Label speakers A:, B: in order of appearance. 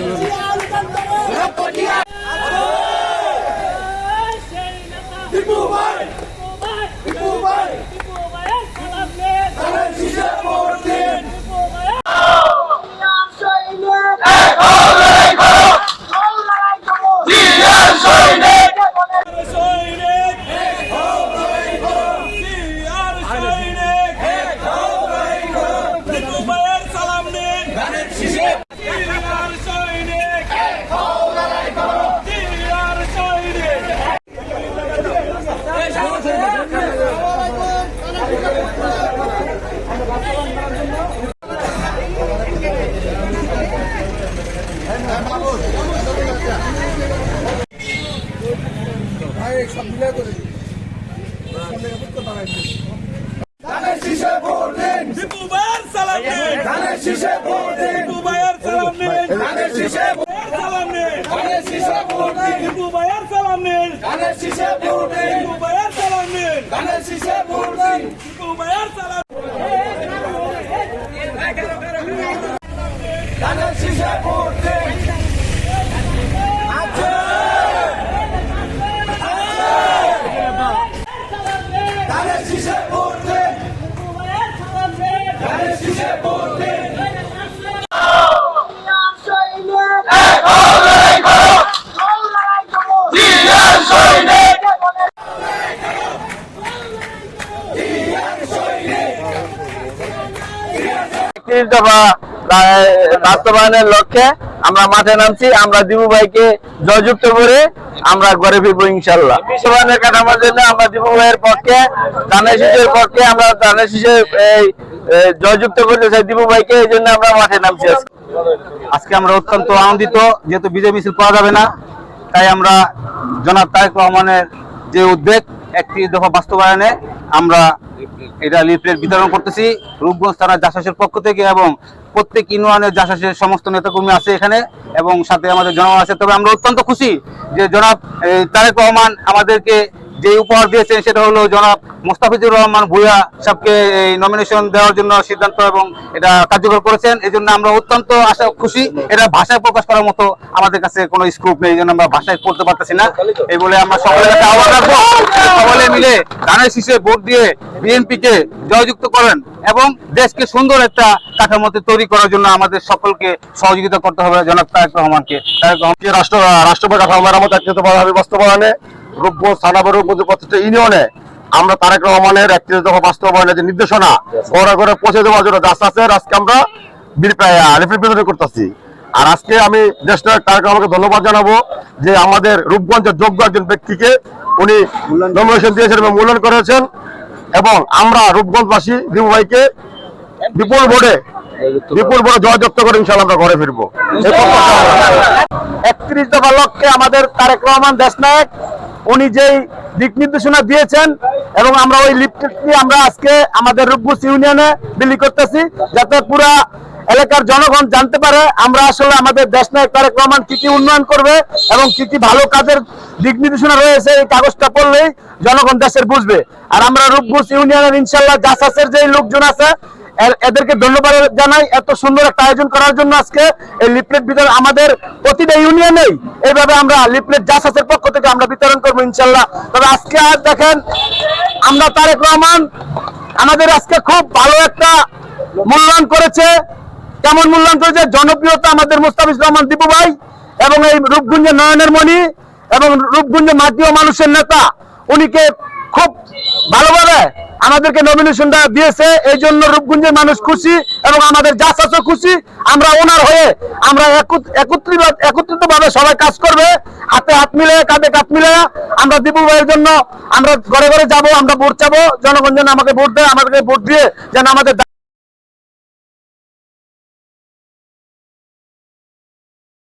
A: Thank you.
B: ধানের শীষে vote দিন
C: দীপু ভাইয়ের সালাম নেই
B: ধানের শীষে ভোট দিন
C: দীপু ভাইয়ের সালাম নেই
B: ধানের শীষে
C: সালাম নেই
B: ধানের শীষে ভোট দিন
C: দীপু ভাইয়ের সালাম নিন
B: ধানের শীষে ভোট দিন
C: দীপু ভাইয়ের সালাম নিন
B: ধানের শীষে ভোট দিন
C: দীপু ভাইয়ের সালাম
B: ধানের শীষে ভোট দিন ধানের শীষে ভোট দিন ধানের শীষে ভোট দিন
D: বাস্তবায়নের লক্ষ্যে আমরা মাঠে নামছি আমরা দিবু ভাইকে জয়যুক্ত করে আমরা ঘরে ফিরবো ইনশাল্লাহ। বাস্তবায়নের কাঠামোর জন্য আমরা দিবু ভাইয়ের পক্ষে ধানের শীষের পক্ষে আমরা শীষে এই এই, জয়যুক্ত করতে চাই দিবু ভাইকে, এই জন্য আমরা মাঠে নামছি আজকে। আজকে আমরা অত্যন্ত আনন্দিত, যেহেতু বিজয় মিছিল পাওয়া যাবে না, তাই আমরা জনাব তারেক রহমানের যে উদ্বেগ, একটি দফা বাস্তবায়নে আমরা এটা লিফলেট বিতরণ করতেছি রূপগঞ্জ থানার জাসাসের পক্ষ থেকে এবং প্রত্যেক ইউনিয়নের জাসাসের সমস্ত নেতাকর্মী আছে এখানে এবং সাথে আমাদের জনগণ আছে তবে আমরা অত্যন্ত খুশি যে জনাব তারেক রহমান আমাদেরকে যে উপহার দিয়েছেন সেটা হলো জনাব মোস্তাফিজুর রহমান ভুইয়া সাহেবকে এই নমিনেশন দেওয়ার জন্য সিদ্ধান্ত এবং এটা কার্যকর করেছেন। এই জন্য আমরা অত্যন্ত আশা, খুশি। এটা ভাষায় প্রকাশ করার মতো আমাদের কাছে কোনো স্কোপ নেই, এই জন্য আমরা ভাষায় বলতে পারতেছি না। এই বলে আমরা সকলের কাছে আহ্বান রাখব সকলে মিলে ধানের শীষে ভোট দিয়ে বিএনপি কে জয়যুক্ত করেন এবং দেশকে সুন্দর একটা কাঠামোতে তৈরি করার জন্য আমাদের সকলকে সহযোগিতা করতে হবে জনাব তারেক রহমানকে। তারেক
E: রহমানকে রাষ্ট্র রাষ্ট্রপতি কাঠামো মেরামত বাস্তবায়নে। রূপগঞ্জ থানাবর প্রতিষ্ঠা ইউনিয়নে আমরা তারেক রহমানের একত্রিত দফা বাস্তবায়নের যে নির্দেশনা ঘরে ঘরে পৌঁছে দেওয়ার জন্য রাস্তা আছে আজকে আমরা বিতরণ করতেছি। আর আজকে আমি তারেক রহমানকে ধন্যবাদ জানাব যে আমাদের রূপগঞ্জের যোগ্য একজন ব্যক্তিকে উনি নমিনেশন দিয়েছেন এবং মূল্যায়ন করেছেন। এবং আমরা রূপগঞ্জবাসী দিবু ভাইকে বিপুল ভোটে বিপুল জয়যুক্ত করে ইনশাল্লাহ আমরা ঘরে ফিরবো।
D: একত্রিশ দফা লক্ষ্যে আমাদের তারেক রহমান দেশনায়ক উনি যেই দিক নির্দেশনা দিয়েছেন এবং আমরা ওই লিফটেডটি আমরা আজকে আমাদের রূপগুস ইউনিয়নে বিলি করতেছি যাতে পুরা এলাকার জনগণ জানতে পারে আমরা আসলে আমাদের দেশনায়ক তারেক রহমান কি কি উন্নয়ন করবে এবং কি কি ভালো কাজের দিক নির্দেশনা রয়েছে এই কাগজটা পড়লেই জনগণ দেশের বুঝবে। আর আমরা রূপগুস ইউনিয়নের ইনশাল্লাহ জাসাসের যে লোকজন আছে এদেরকে ধন্যবাদ জানাই এত সুন্দর একটা আয়োজন করার জন্য আজকে। এই লিফলেট বিতরণ আমাদের প্রতিটা ইউনিয়নেই এইভাবে আমরা লিফলেট জাসাসের পক্ষ থেকে আমরা বিতরণ করব ইনশাল্লাহ। তবে আজকে আর দেখেন, আমরা তারেক রহমান আমাদের আজকে খুব ভালো একটা মূল্যায়ন করেছে। কেমন মূল্যায়ন করেছে? জনপ্রিয়তা আমাদের মুস্তাফিজ রহমান দীপু ভাই এবং এই রূপগুঞ্জে নয়নের মণি এবং রূপগুঞ্জে মাটি ও মানুষের নেতা, উনিকে খুব ভালোভাবে আমাদেরকে নমিনেশনটা দিয়েছে, এই জন্য রূপগুঞ্জের মানুষ খুশি এবং আমাদের যা চাষও খুশি। আমরা ওনার হয়ে আমরা একত্রিত একত্রিত ভাবে সবাই কাজ করবে। হাতে হাত মিলে কাঁধে কাঁধ মিলে আমরা দীপু ভাইয়ের জন্য আমরা ঘরে ঘরে যাব, আমরা ভোট চাবো। জনগণ যেন আমাকে ভোট দেয়, আমাদেরকে ভোট দিয়ে যেন আমাদের